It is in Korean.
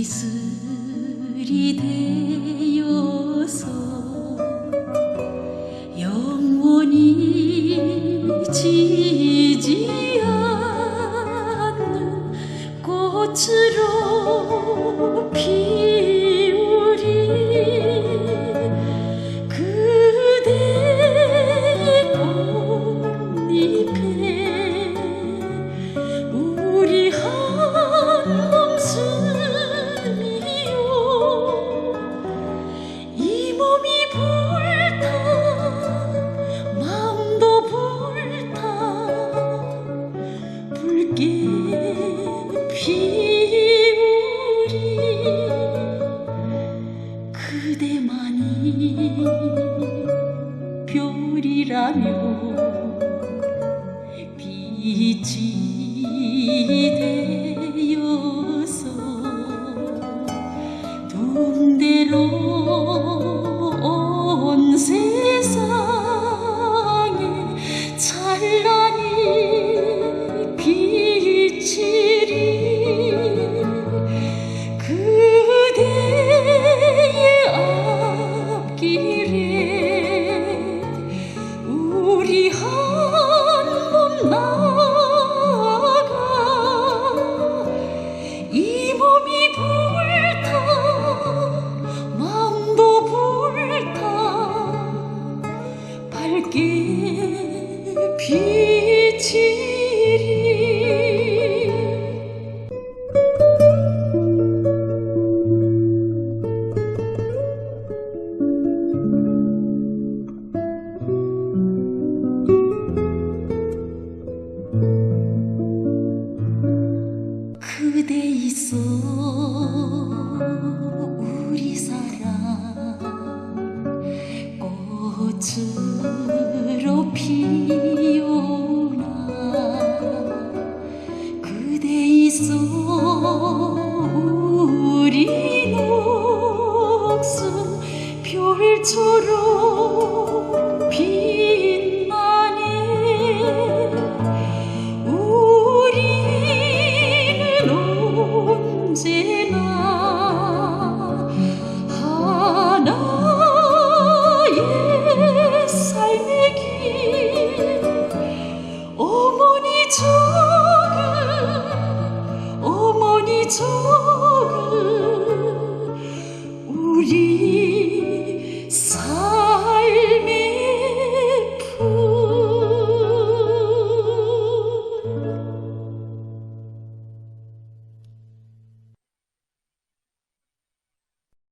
이슬이 되어서 영원히 지지 않는 꽃으로 피 별이라며 빛이 되어서 동대로 온 세상 우리 한 번만 그대 있어. 우리 사랑 꽃으로 피오나 그대 있어. 우리 녹슨 별처럼 从